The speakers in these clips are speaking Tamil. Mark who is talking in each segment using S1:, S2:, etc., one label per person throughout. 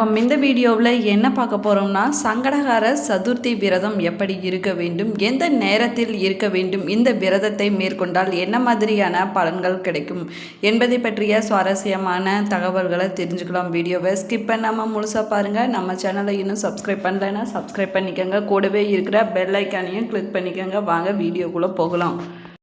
S1: வணக்கம். இந்த வீடியோவில் என்ன பார்க்க போகிறோம்னா சங்கடகார சதுர்த்தி விரதம் எப்படி இருக்க வேண்டும் எந்த நேரத்தில் இருக்க வேண்டும் இந்த விரதத்தை மேற்கொண்டால் என்ன மாதிரியான பலன்கள் கிடைக்கும் என்பதை பற்றிய சுவாரஸ்யமான தகவல்களை தெரிஞ்சுக்கலாம். வீடியோவை ஸ்கிப் பண்ணாமல் முழுசாக பாருங்கள் நம்ம சேனலை இன்னும் சப்ஸ்கிரைப் பண்ணலைன்னா சப்ஸ்கிரைப் பண்ணிக்கோங்க. கூடவே இருக்கிற பெல் ஐக்கானையும் கிளிக் பண்ணிக்கோங்க. வாங்க வீடியோக்குள்ளே போகலாம்.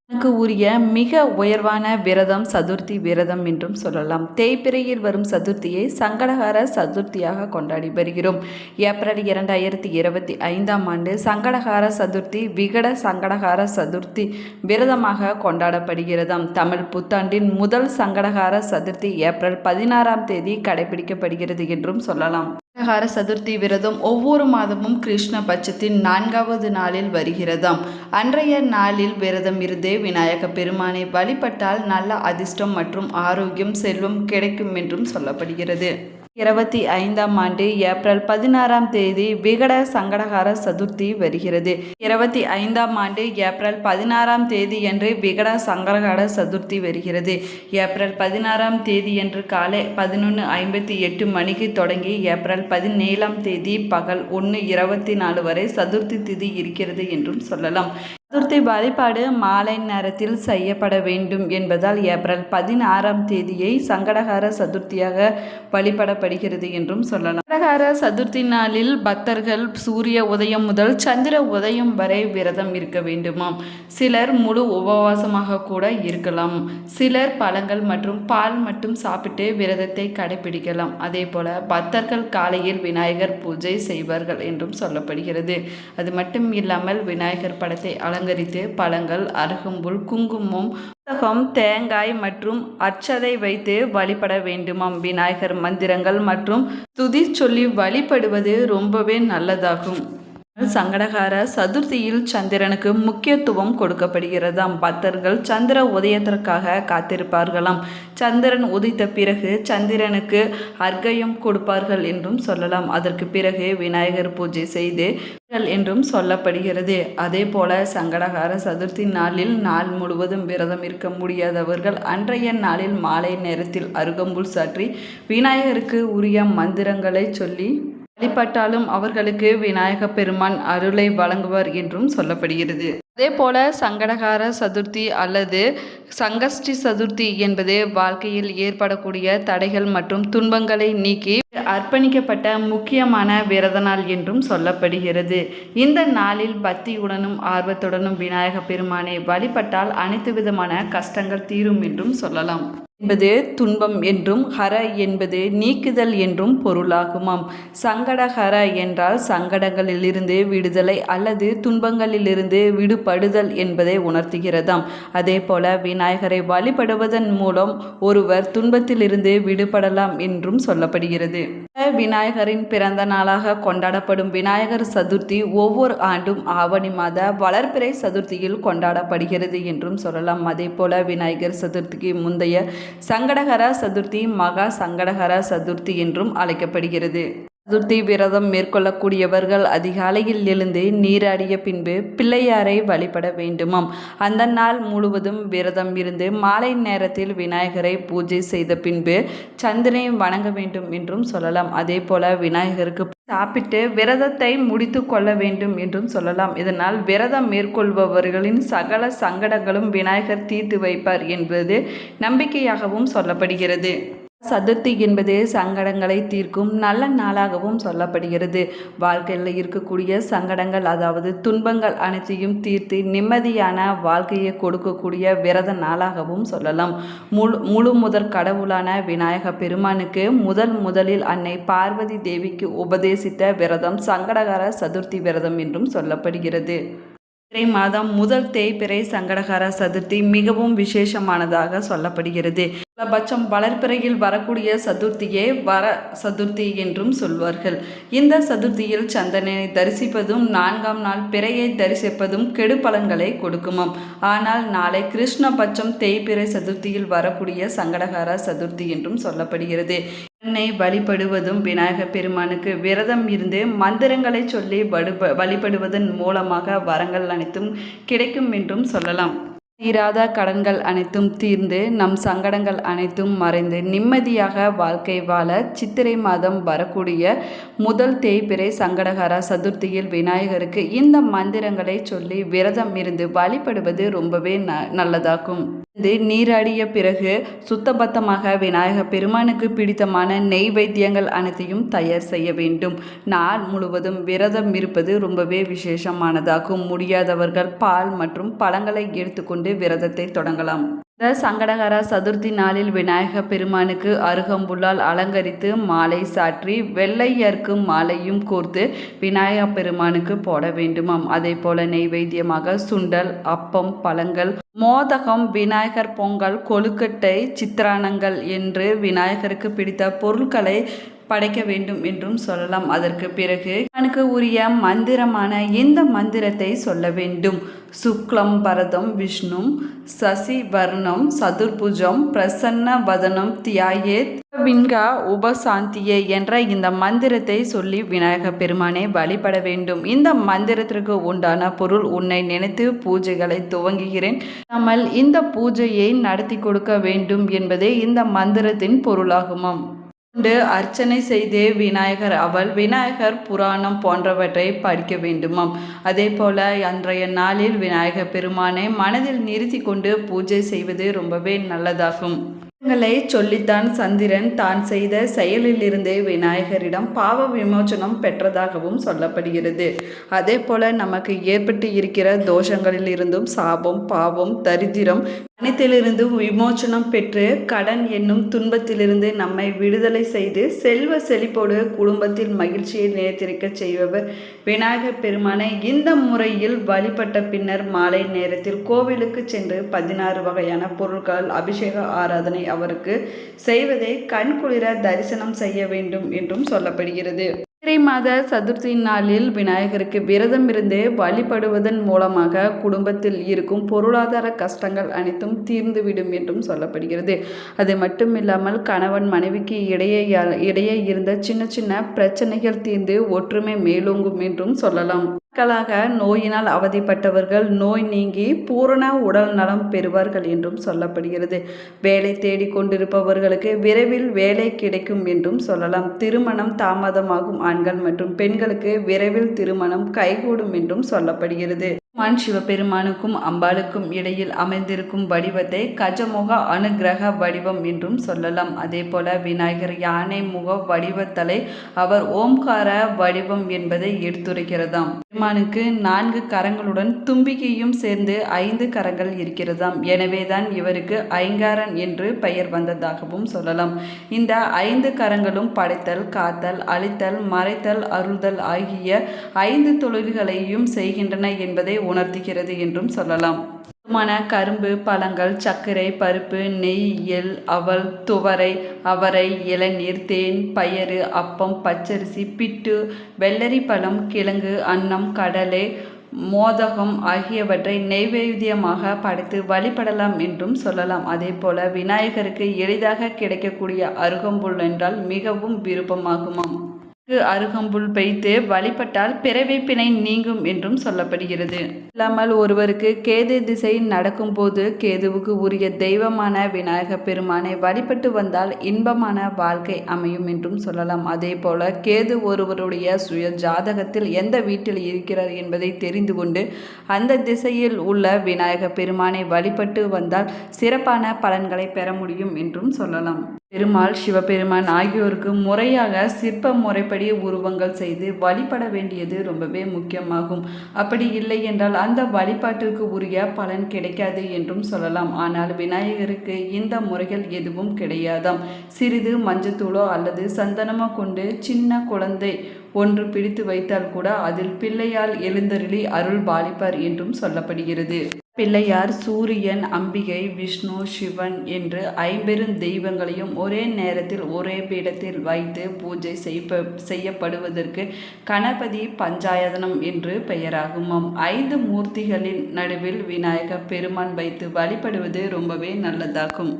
S1: எனக்கு உரிய மிக உயர்வான விரதம் சதுர்த்தி விரதம் என்றும் சொல்லலாம். தேய்பிரையில் வரும் சதுர்த்தியை சங்கடகார சதுர்த்தியாக கொண்டாடி வருகிறோம். ஏப்ரல் இரண்டாயிரத்தி இருபத்தி ஐந்தாம் ஆண்டு சங்கடகார சதுர்த்தி விகட சங்கடகார சதுர்த்தி விரதமாக கொண்டாடப்படுகிறதாம். தமிழ் புத்தாண்டின் முதல் சங்கடகார சதுர்த்தி ஏப்ரல் பதினாறாம் தேதி கடைபிடிக்கப்படுகிறது என்றும் சொல்லலாம். சங்கடகார சதுர்த்தி விரதம் ஒவ்வொரு மாதமும் கிருஷ்ண பட்சத்தின் நான்காவது நாளில் வருகிறதாம். அன்றைய நாளில் விரதம் இருந்தே விநாயக பெருமானை வழிபட்டால் நல்ல அதிர்ஷ்டம் மற்றும் ஆரோக்கியம் செல்வம் கிடைக்கும் என்றும் சொல்லப்படுகிறது. இருபத்தி ஐந்தாம் ஆண்டு ஏப்ரல் பதினாறாம் தேதி விகட சங்கடகார சதுர்த்தி வருகிறது. இருபத்தி ஐந்தாம் ஆண்டு ஏப்ரல் பதினாறாம் தேதி என்று விகட சங்கடகார சதுர்த்தி வருகிறது. ஏப்ரல் பதினாறாம் தேதி என்று காலை பதினொன்று ஐம்பத்தி எட்டு மணிக்கு தொடங்கி ஏப்ரல் பதினேழாம் தேதி பகல் ஒன்று இருபத்தி நாலு வரை சதுர்த்தி திதி இருக்கிறது என்றும் சொல்லலாம். சதுர்த்தி வழிபாடு மாலை நேரத்தில் செய்யப்பட வேண்டும் என்பதால் ஏப்ரல் பதினாறாம் தேதியை சங்கடகார சதுர்த்தியாக வழிபடப்படுகிறது என்றும் சொல்லலாம். சங்கடகார சதுர்த்தி நாளில் பக்தர்கள் சூரிய உதயம் முதல் சந்திர உதயம் வரை விரதம் இருக்க வேண்டுமாம். சிலர் முழு உபவாசமாக கூட இருக்கலாம். சிலர் பழங்கள் மற்றும் பால் மட்டும் சாப்பிட்டு விரதத்தை கடைபிடிக்கலாம். அதே போல பக்தர்கள் காலையில் விநாயகர் பூஜை செய்வார்கள் என்றும் சொல்லப்படுகிறது. அது மட்டும் இல்லாமல் விநாயகர் படத்தை அலங்கரித்து பழங்கள் அருகம்புல் குங்குமம் புத்தகம் தேங்காய் மற்றும் அச்சதை வைத்து வழிபட வேண்டுமாம். விநாயகர் மந்திரங்கள் மற்றும் துதி சொல்லி வழிபடுவது ரொம்பவே நல்லதாகும். சங்கடகார சதுர்த்தியில் சந்திரனுக்கு முக்கியத்துவம் கொடுக்கப்படுகிறதாம். பக்தர்கள் சந்திர உதயத்திற்காக காத்திருப்பார்களாம். சந்திரன் உதித்த பிறகு சந்திரனுக்கு அர்க்கயம் கொடுப்பார்கள் என்றும் சொல்லலாம். அதற்கு பிறகு விநாயகர் பூஜை செய்து என்றும் சொல்லப்படுகிறது. அதே போல சங்கடகார சதுர்த்தி நாளில் நாள் முழுவதும் விரதம் இருக்க முடியாதவர்கள் அன்றைய நாளில் மாலை நேரத்தில் அருகம்புல் சாற்றி விநாயகருக்கு உரிய மந்திரங்களை சொல்லி வழிபட்டாலும் அவர்களுக்கு விநாயக பெருமான் அருளை வழங்குவார் என்றும் சொல்லப்படுகிறது. அதே போல சங்கடகார சதுர்த்தி அல்லது சங்கஷ்டி சதுர்த்தி என்பது வாழ்க்கையில் ஏற்படக்கூடிய தடைகள் மற்றும் துன்பங்களை நீக்கி அர்ப்பணிக்கப்பட்ட முக்கியமான விரத நாள் என்றும் சொல்லப்படுகிறது. இந்த நாளில் பக்தியுடனும் ஆர்வத்துடனும் விநாயக பெருமானை வழிபட்டால் அனைத்து விதமான கஷ்டங்கள் தீரும் என்றும் சொல்லலாம். என்பது துன்பம் என்றும் ஹர என்பது நீக்குதல் என்றும் பொருளாகுமாம். சங்கடஹர என்றால் சங்கடங்களிலிருந்து விடுதலை அல்லது துன்பங்களிலிருந்து விடுபடுதல் என்பதை உணர்த்துகிறதாம். அதே போல விநாயகரை வழிபடுவதன் மூலம் ஒருவர் துன்பத்திலிருந்து விடுபடலாம் என்றும் சொல்லப்படுகிறது. விநாயகரின் பிறந்த நாளாக கொண்டாடப்படும் விநாயகர் சதுர்த்தி ஒவ்வொரு ஆண்டும் ஆவணி மாத வளர்பிறை சதுர்த்தியில் கொண்டாடப்படுகிறது என்றும் சொல்லலாம். அதே போல விநாயகர் சதுர்த்திக்கு முந்தைய சங்கடகர சதுர்த்தி மகா சங்கடகர சதுர்த்தி என்றும் அழைக்கப்படுகிறது. சதுர்த்தி விரதம் மேற்கொள்ளக்கூடியவர்கள் அதிகாலையில் எழுந்து நீராடிய பின்பு பிள்ளையாரை வழிபட வேண்டுமாம். அந்த நாள் முழுவதும் விரதம் இருந்து மாலை நேரத்தில் விநாயகரை பூஜை செய்த பின்பு சந்திரனை வணங்க வேண்டும் என்றும் சொல்லலாம். அதே போல விநாயகருக்கு சாப்பிட்டு விரதத்தை முடித்து கொள்ள வேண்டும் என்றும் சொல்லலாம். இதனால் விரதம் மேற்கொள்பவர்களின் சகல சங்கடங்களும் விநாயகர் தீர்த்து வைப்பார் என்பது நம்பிக்கையாகவும் சொல்லப்படுகிறது. சதுர்த்தி என்பது சங்கடங்களை தீர்க்கும் நல்ல நாளாகவும் சொல்லப்படுகிறது. வாழ்க்கையில் இருக்கக்கூடிய சங்கடங்கள் அதாவது துன்பங்கள் அனைத்தையும் தீர்த்து நிம்மதியான வாழ்க்கையை கொடுக்கக்கூடிய விரத நாளாகவும் சொல்லலாம். முழு முழு முதற் கடவுளான விநாயக பெருமானுக்கு முதல் முதலில் அன்னை பார்வதி தேவிக்கு உபதேசித்த விரதம் சங்கடகர சதுர்த்தி விரதம் என்றும் சொல்லப்படுகிறது. தை மாதம் முதல் தேய்பிறை சங்கடகர சதுர்த்தி மிகவும் விசேஷமானதாக சொல்லப்படுகிறது. பட்சம் வளர்ப்பிறையில் வரக்கூடிய சதுர்த்தியே வர சதுர்த்தி என்றும் சொல்வார்கள். இந்த சதுர்த்தியில் சந்தனனை தரிசிப்பதும் நான்காம் நாள் பிறையை தரிசிப்பதும் கெடு பலன்களை கொடுக்குமாம். ஆனால் நாளை கிருஷ்ண பட்சம் தேய்பிறை சதுர்த்தியில் வரக்கூடிய சங்கடகார சதுர்த்தி என்றும் சொல்லப்படுகிறது. என்னை வழிபடுவதும் விநாயக பெருமானுக்கு விரதம் இருந்து மந்திரங்களை சொல்லி வழிபடுவதன் மூலமாக வரங்கள் அனைத்தும் கிடைக்கும் என்றும் சொல்லலாம். தீராத கடன்கள் அனைத்தும் தீர்ந்து நம் சங்கடங்கள் அனைத்தும் மறைந்து நிம்மதியாக வாழ்க்கை வாழ சித்திரை மாதம் வரக்கூடிய முதல் தேய்பிறை சங்கடகர சதுர்த்தியில் விநாயகருக்கு இந்த மந்திரங்களை சொல்லி விரதம் இருந்து வழிபடுவது ரொம்பவே ந நல்லதாகும். வந்து நீராடிய பிறகு சுத்தபத்தமாக விநாயக பெருமானுக்கு பிடித்தமான நெய்வேத்தியங்கள் அனைத்தையும் தயார் செய்ய வேண்டும். நாள் முழுவதும் விரதம் இருப்பது ரொம்பவே விசேஷமானதாகும். முடியாதவர்கள் பால் மற்றும் பழங்களை எடுத்துக்கொண்டு விரதத்தை தொடங்கலாம். இந்த சங்கடகர சதுர்த்தி நாளில் விநாயக பெருமானுக்கு அருகம்புல்லால் அலங்கரித்து மாலை சாற்றி வெள்ளையர்க்கு மாலையும் கோர்த்து விநாயக பெருமானுக்கு போட வேண்டுமாம். அதே போல நெய்வேத்தியமாக சுண்டல் அப்பம் பழங்கள் மோதகம் விநாயகர் பொங்கல் கொழுக்கட்டை சித்திரானங்கள் என்று விநாயகருக்கு பிடித்த பொருட்களை படைக்க வேண்டும் என்றும் சொல்லலாம். அதற்கு பிறகு எனக்கு உரிய மந்திரமான இந்த மந்திரத்தை சொல்ல வேண்டும். சுக்லம் பரதம் விஷ்ணு சசி வர்ணம் சதுர்புஜம் பிரசன்ன வதனம் தியாயே வின்கா உபசாந்தியே என்ற இந்த மந்திரத்தை சொல்லி விநாயக பெருமானை வழிபட வேண்டும். இந்த மந்திரத்திற்கு உண்டான பொருள் உன்னை நினைத்து பூஜைகளை துவங்குகிறேன். நம்மள் இந்த பூஜையை நடத்தி கொடுக்க வேண்டும் என்பதே இந்த மந்திரத்தின் பொருளாகுமாம். கொண்டு அர்ச்சனை செய்தே விநாயகர். அவள் விநாயகர் புராணம் போன்றவற்றை படிக்க வேண்டுமாம். அதே போல அன்றைய நாளில் விநாயகர் பெருமானை மனதில் நிறுத்தி கொண்டு பூஜை செய்வது ரொம்பவே நல்லதாகும். ங்களை சொல்லித்தான் சந்திரன் தான் செய்த செயலிலிருந்தே விநாயகரிடம் பாவ விமோச்சனம் பெற்றதாகவும் சொல்லப்படுகிறது. அதே போல நமக்கு ஏற்பட்டு இருக்கிற தோஷங்களில் இருந்தும் சாபம் பாவம் தரித்திரம் அனைத்திலிருந்தும் விமோச்சனம் பெற்று கடன் என்னும் துன்பத்திலிருந்து நம்மை விடுதலை செய்து செல்வ செழிப்போடு குடும்பத்தில் மகிழ்ச்சியை நிலைத்திருக்க செய்பவர் விநாயகர் பெருமானை இந்த முறையில் வழிபட்ட பின்னர் மாலை நேரத்தில் கோவிலுக்கு சென்று பதினாறு வகையான பொருட்கள் அபிஷேக ஆராதனை அவருக்கு செய்வதை கண்குளிர தரிசனம் செய்ய வேண்டும் என்றும் சொல்லப்படுகிறது. சித்திரை மாத சதுர்த்தி நாளில் விநாயகருக்கு விரதம் இருந்து வழிபடுவதன் மூலமாக குடும்பத்தில் இருக்கும் பொருளாதார கஷ்டங்கள் அனைத்தும் தீர்ந்துவிடும் என்றும் சொல்லப்படுகிறது. அது மட்டும் இல்லாமல் கணவன் மனைவிக்கு இடையே இடையே இருந்த சின்ன சின்ன பிரச்சனைகள் தீர்ந்து ஒற்றுமை மேலோங்கும் என்றும் சொல்லலாம். நாட்களாக நோயினால் அவதிப்பட்டவர்கள் நோய் நீங்கி பூரண உடல் நலம் பெறுவார்கள் என்றும் சொல்லப்படுகிறது. வேலை தேடிக் கொண்டிருப்பவர்களுக்கு விரைவில் வேலை கிடைக்கும் என்றும் சொல்லலாம். திருமணம் தாமதமாகும். ஆண்கள் மற்றும் பெண்களுக்கு விரைவில் திருமணம் கைகூடும் என்றும் சொல்லப்படுகிறது. மான் சிவபெருமானுக்கும் அம்பாளுக்கும் இடையில் அமைந்திருக்கும் வடிவத்தை கஜமுக அனுகிரக வடிவம் என்றும் சொல்லலாம். அதே போல விநாயகர் யானை முக வடிவத்தலை அவர் ஓம்கார வடிவம் என்பதை எடுத்துரைக்கிறதாம். பெருமானுக்கு நான்கு கரங்களுடன் தும்பிக்கையும் சேர்ந்து ஐந்து கரங்கள் இருக்கிறதாம். எனவேதான் இவருக்கு ஐங்காரன் என்று பெயர் வந்ததாகவும் சொல்லலாம். இந்த ஐந்து கரங்களும் படைத்தல் காத்தல் அழித்தல் மறைத்தல் அருள்தல் ஆகிய ஐந்து தொழில்களையும் செய்கின்றன என்பதை உணர்த்துகிறது என்றும் சொல்லலாம். மன கரும்பு பழங்கள் சர்க்கரை பருப்பு நெய் எள் அவல் துவரை அவரை இளநீர் தேன் பயறு அப்பம் பச்சரிசி பிட்டு வெள்ளரி பழம் கிழங்கு அன்னம் கடலை மோதகம் ஆகியவற்றை நெய்வேத்தியமாக படைத்து வழிபடலாம் என்றும் சொல்லலாம். அதே போல விநாயகருக்கு எளிதாக கிடைக்கக்கூடிய அருகம்புல் என்றால் மிகவும் விருப்பமாகுமாம். அருகம்புல் வைத்து வழிபட்டால் பிறவி பிணை நீங்கும் என்றும் சொல்லப்படுகிறது. இல்லாமல் ஒருவருக்கு கேது திசை நடக்கும்போது கேதுவுக்கு உரிய தெய்வமான விநாயக பெருமானை வழிபட்டு வந்தால் இன்பமான வாழ்க்கை அமையும் என்றும் சொல்லலாம். அதே போல கேது ஒருவருடைய சுய ஜாதகத்தில் எந்த வீட்டில் இருக்கிறார் என்பதை தெரிந்து கொண்டு அந்த திசையில் உள்ள விநாயக பெருமானை வழிபட்டு வந்தால் சிறப்பான பலன்களை பெற முடியும் என்றும் சொல்லலாம். பெருமாள் சிவபெருமான் ஆகியோருக்கு முறையாக சிற்ப முறைப்படி உருவங்கள் செய்து வழிபட வேண்டியது ரொம்பவே முக்கியமாகும். அப்படி இல்லை என்றால் அந்த வழிபாட்டிற்கு உரிய பலன் கிடைக்காது என்றும் சொல்லலாம். ஆனால் விநாயகருக்கு இந்த முறைகள் எதுவும் கிடையாதாம். சிறிது மஞ்சத்தூளோ அல்லது சந்தனமோ கொண்டு சின்ன குழந்தை ஒன்று பிடித்து வைத்தால் கூட அதில் பிள்ளையால் எழுந்தருளி அருள் பாலிப்பார் என்றும் சொல்லப்படுகிறது. பிள்ளையார் சூரியன் அம்பிகை விஷ்ணு சிவன் என்று ஐம்பெரும் தெய்வங்களையும் ஒரே நேரத்தில் ஒரே பீடத்தில் வைத்து பூஜை செய்ப்ப செய்யப்படுவதற்கு கணபதி பஞ்சாயதனம் என்று பெயராகுமாம். ஐந்து மூர்த்திகளின் நடுவில் விநாயகர் பெருமான் வைத்து வழிபடுவது ரொம்பவே நல்லதாகும்.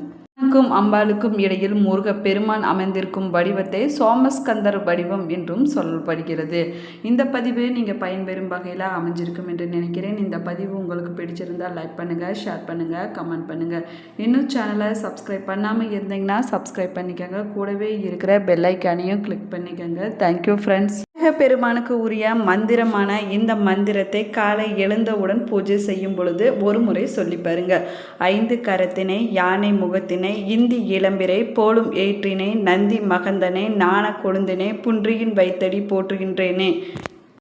S1: சிவனுக்கும் அம்பாளுக்கும் இடையில் முருக பெருமான் அமைந்திருக்கும் வடிவத்தை சோமஸ்கந்தர் வடிவம் என்றும் சொல்லப்படுகிறது. இந்த பதிவு நீங்கள் பயன்பெறும் வகையில் அமைஞ்சிருக்கும் என்று நினைக்கிறேன். இந்த பதிவு உங்களுக்கு பிடிச்சிருந்தால் லைக் பண்ணுங்கள் ஷேர் பண்ணுங்கள் கமெண்ட் பண்ணுங்கள் இன்னும் சேனலை சப்ஸ்கிரைப் பண்ணாமல் இருந்தீங்கன்னா சப்ஸ்கிரைப் பண்ணிக்கோங்க. கூடவே இருக்கிற பெல்லைக்கானையும் கிளிக் பண்ணிக்கோங்க. தேங்க்யூ ஃப்ரெண்ட்ஸ் பெருமானுக்கு உரிய மந்திரமான இந்த மந்திரத்தை காலை எழுந்தவுடன் பூஜை செய்யும் பொழுது ஒரு முறை சொல்லி பாருங்க. ஐந்து கரத்தினை யானை முகத்தினை இந்தி இளம்பிரை போலும் ஏற்றினை நந்தி மகந்தனை நாண கொழுந்தினை புன்றியின் வைத்தடி போற்றுகின்றேனே.